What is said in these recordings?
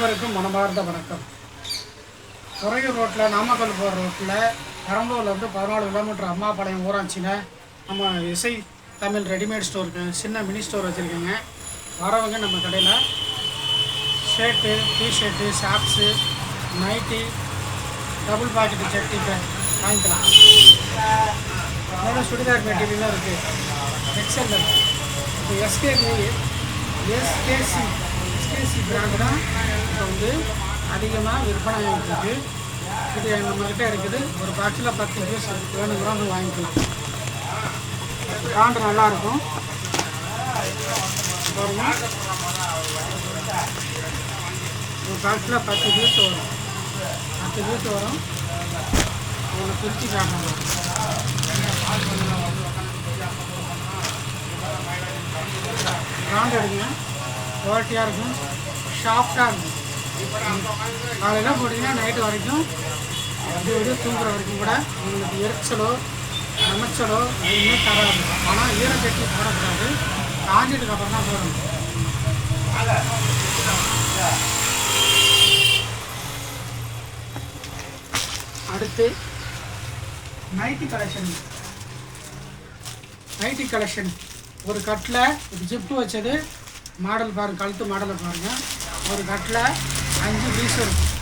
அனைவருக்கும் மனமார்ந்த வணக்கம். துறையூர் ரோட்டில் நாமக்கல் போகிற ரோட்டில் பெரம்பலூர்லேருந்து பதினாலு கிலோமீட்டர் அம்மாபாளையம் ஊராட்சியில் நம்ம இசை தமிழ் ரெடிமேட் ஸ்டோருக்கு சின்ன மினி ஸ்டோர் வச்சுருக்கேங்க. வரவங்க நம்ம கடையில் shirt t-shirt shorts nightie double pocket சட்டி வாங்கிக்கலாம். அதோட சுடிதார் மெட்டீரியலும் இருக்குது எக்ஸல் இருக்குது இப்போ எஸ்கேபி எஸ்கேசி எஸ்கேசி பிராண்டு தான். வந்து அதிகமாக விற்பனை ஆகிட்டுருக்கு இது நம்மக்கிட்ட இருக்குது. ஒரு பாக்ஸில் பத்து பீஸ் வேணுங்கிறவங்க வாங்கிக்கலாம். காண்டு நல்லாயிருக்கும் பாருங்க. ஒரு பாக்ஸில் பத்து பீஸ் வரும். பத்து பீஸ் வரும். உங்களை பிரித்து காட்டணும் காண்டு எடுங்க. குவாலிட்டியாக இருக்கும். ஷாஃப்டாக இருக்கும். காலையில் போட்டிங்கன்னா நைட்டு வரைக்கும் அப்படி அப்படியே தூங்குற வரைக்கும் கூட உங்களுக்கு எரிச்சலோ அமைச்சலோ எதுவுமே தராது. ஆனால் ஈர கட்டி போடக்கூடாது. காஞ்சிட்டுக்கு அப்புறம் தான் போடணும். அடுத்து நைட்டி கலெக்ஷன் நைட்டி கலெக்ஷன் ஒரு கட்டில் ஒரு ஜிப்பு வச்சது மாடல் பாருங்க கழுத்து மாடலை பாருங்கள் ஒரு கட்டில் அஞ்சு பீஸ் இருக்கும்.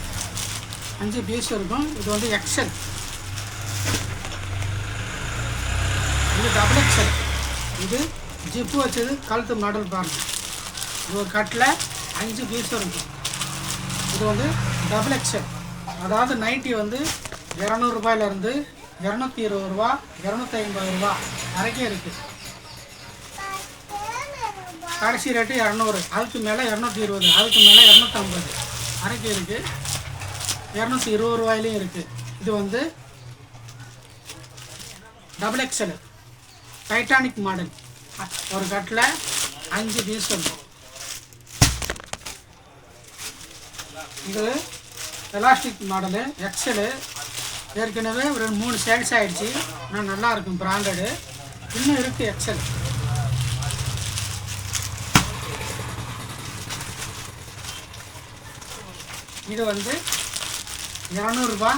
அஞ்சு பீஸ் இருக்கும். இது வந்து எக்ஸல் இது டபுள் எக்ஸல் இது ஜிப்பு வச்சது கழுத்து மாடல் பாருங்கள் இது ஒரு கட்டில் அஞ்சு பீஸ் இருக்கும். இது வந்து டபுள் எக்ஸல் அதாவது நைட்டி வந்து இரநூறுபாயிலேருந்து இரநூத்தி இருபது ரூபா இரநூத்தி ஐம்பது ரூபா வரைக்கும் இருக்குது கடைசி ரேட்டு இரநூறு அதுக்கு மேலே இரநூத்தி இருபது அதுக்கு மேலே இரநூத்தம்பது. அரைக்கு இருக்குது இரநூத்தி இருபது ரூபாயிலையும் இருக்குது இது வந்து டபுள் எக்ஸல் டைட்டானிக் மாடல் ஒரு கட்டில் அஞ்சு பீஸ் இருக்கும் இது எலாஸ்டிக் மாடலு எக்ஸலு ஏற்கனவே ஒரு மூணு சேல்ஸ் ஆகிடுச்சு ஆனால் நல்லா இருக்கும் பிராண்டடு இன்னும் இருக்குது எக்ஸல் இது வந்து இரநூறுபா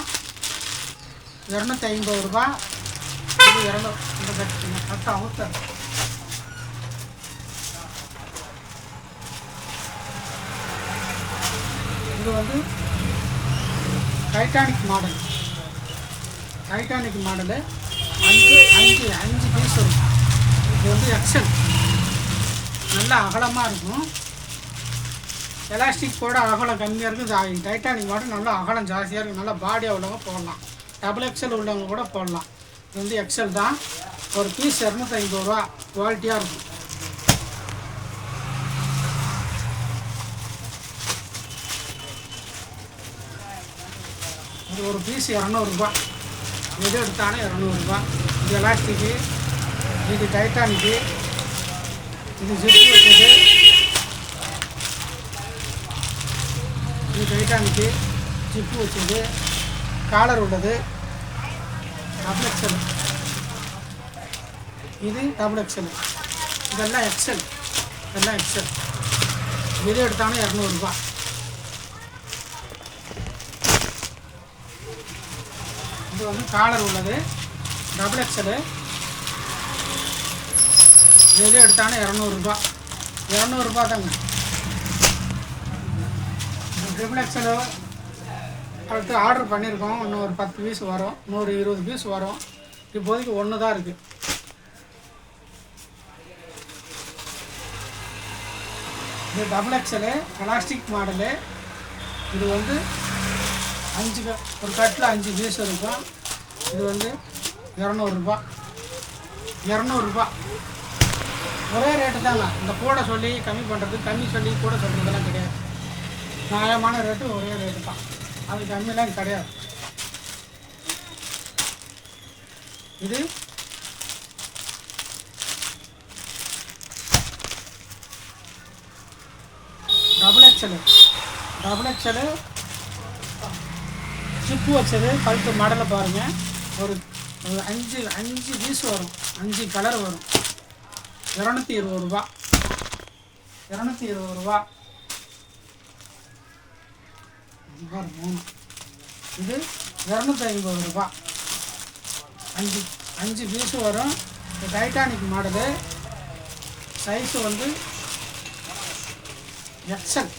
இரநூத்தி ஐம்பது ரூபா. இது இரநூறு. இந்த கட்டு அவுத்தர் இது வந்து டைட்டானிக் மாடல் டைட்டானிக் மாடலு அஞ்சு அஞ்சு அஞ்சு பீஸ் இருக்கும் இது வந்து எக்ஸல் நல்லா அகலமாக இருக்கும். எலாஸ்டிக் கூட அகலம் கம்மியாக இருக்கும் டைட்டானிக் மாடல் நல்லா அகலம் ஜாஸ்தியாக இருக்கும் நல்லா பாடியாக உள்ளவங்க போடலாம். டபுள் எக்ஸல் உள்ளவங்க கூட போடலாம். இது வந்து எக்ஸல் தான். ஒரு பீஸ் இரநூத்தி ரூபா. குவாலிட்டியாக இருக்கும். இது ஒரு பீஸ் இரநூறுபா எது எடுத்தானே இரநூறுபா இது எலாஸ்டிக்கு இது டைட்டானிக்கு இது ஜிப்பு வச்சது இது டைட்டானிக்கு ஜிப்பு வச்சது. காலர் உள்ளது. டபுள் எக்ஸல் இது டபுள் எக்ஸல் இதெல்லாம் எக்ஸல் இதெல்லாம் எக்ஸல் எது எடுத்தாலும் இரநூறுபா இது வந்து காலர் உள்ளது. டபுள் எக்ஸலு எது எடுத்தாலும் இரநூறுபா இரநூறுபா தாங்க ட்ரிபிள் எக்ஸலு அடுத்து ஆர்டர் பண்ணியிருக்கோம் இன்னும் ஒரு பத்து பீஸ் வரும். நூறு இருபது பீஸ் வரும். இப்போதைக்கு ஒன்று தான் இருக்குது இது டபுள் எக்ஸலு பிளாஸ்டிக் மாடலு இது வந்து அஞ்சு ஒரு கட்டில் அஞ்சு பீஸ் இருக்கும். இது வந்து இரநூறுபா இரநூறுபா ஒரே ரேட்டு தாங்க இந்த கூட சொல்லி கம்மி பண்ணுறது கம்மி சொல்லி கூட சொல்கிறதெல்லாம் கிடையாது. நியாயமான ரேட்டு ஒரே ரேட்டு தான். அது கம்மியெல்லாம் கிடையாது. இது double XL double XL zip வச்சது பழுத்து மாடலை பாருங்கள் ஒரு ஒரு அஞ்சு அஞ்சு பீஸ் வரும். அஞ்சு கலர் வரும். இரநூத்தி இருபது ரூபா. இரநூத்தி இருபது ரூபா. பாரு மூணு இது இரநூத்தி ஐம்பது ரூபா அஞ்சு அஞ்சு பீஸு வரும் இந்த டைட்டானிக் மாடலு சைஸு வந்து எக்ஸல்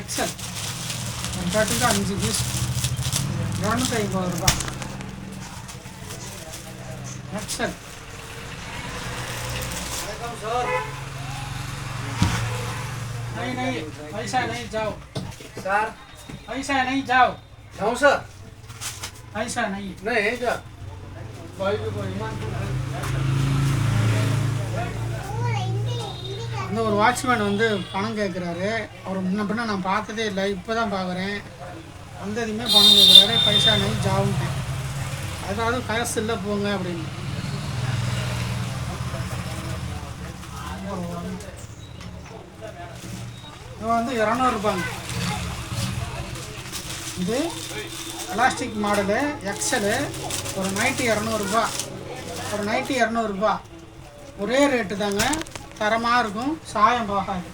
எக்ஸல் ஒரு கட்டுக்கு அஞ்சு பீஸ் இரநூத்தி ஐம்பது ரூபா எக்ஸல் नहीं नहीं पैसा नहीं जाओ सर પૈસા નહીં જાઓ જાઉં સર પૈસા નહીં નહીં જા இந்த ஒரு வாட்ச்மேன் வந்து பணம் கேட்குறாரு அவர் முன்ன பின்ன நான் பார்த்ததே இல்லை இப்போ தான் பார்க்குறேன். வந்ததுமே பணம் கேட்குறாரு பைசா நான் ஜாவுன்ட்டேன் அதாவது காசு இல்லை போங்க அப்படின்னு. இவன் வந்து இரநூறுபாங்க இது பிளாஸ்டிக் மாடலு எக்ஸலு ஒரு நைட்டு இரநூறுபா ஒரு நைட்டு இரநூறுபா ஒரே ரேட்டு தாங்க. தரமாக இருக்கும். சாயம் போகாது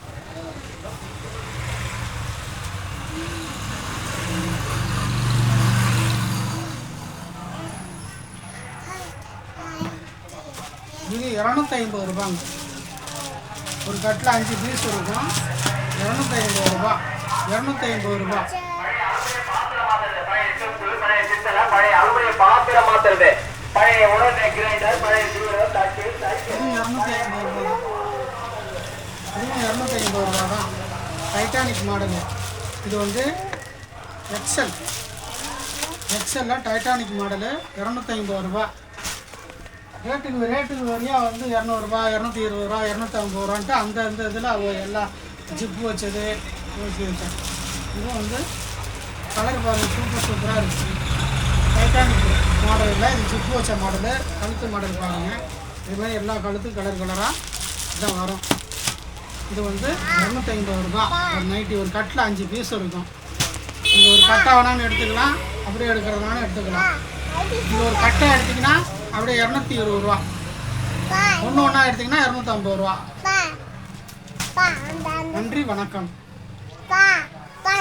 இது இரநூத்தி ஐம்பது ரூபாங்க. ஒரு கட்டில் அஞ்சு பீஸ் இருக்கும். இரநூத்தி ஐம்பது ரூபா. இரநூத்தி ஐம்பது ரூபா. பழைய செம்பு பழைய அலுமினிய பாத்திரம் மாத்துறது பழைய உடனே கிரைண்டர் பழைய சீரோ தட்டு இரநூத்தி ஐம்பது ரூபா. தான் ரூபா தான். டைட்டானிக் மாடலு இது வந்து எக்ஸல் எக்ஸலில் டைட்டானிக் மாடலு இரநூத்தி ஐம்பது ரூபா. ரேட்டுக்கு ரேட்டுக்கு வரையா வந்து இரநூறுபா இரநூத்தி இருபது ரூபா இரநூத்தி ஐம்பது ரூபான்ட்டு அந்த அந்த இதில் எல்லா எல்லாம் ஜிப்பு வச்சது ஊசி வச்சது. இதுவும் வந்து கலர் பாருங்கள் சூப்பர் சூப்பராக இருக்குது டைட்டானிக் மாடலில் இது சுப்பு வச்ச மாடலு கழுத்து மாடல் பாருங்க. இது மாதிரி எல்லா கழுத்தும் கலர் கலராக இதான் வரும். இது வந்து இரநூத்தி ஐம்பது ரூபா. ஒரு நைட்டி ஒரு கட்டில் அஞ்சு பீஸ் இருக்கும். நீங்கள் ஒரு கட்டை வேணாலும் எடுத்துக்கலாம். அப்படியே எடுக்கிறதுனாலும் எடுத்துக்கலாம். இது ஒரு கட்டை எடுத்திங்கன்னா அப்படியே இரநூத்தி இருபது ரூபா. ஒன்று ஒன்றா எடுத்தீங்கன்னா இரநூத்தம்பது ரூபா. பா நன்றி வணக்கம். பா பா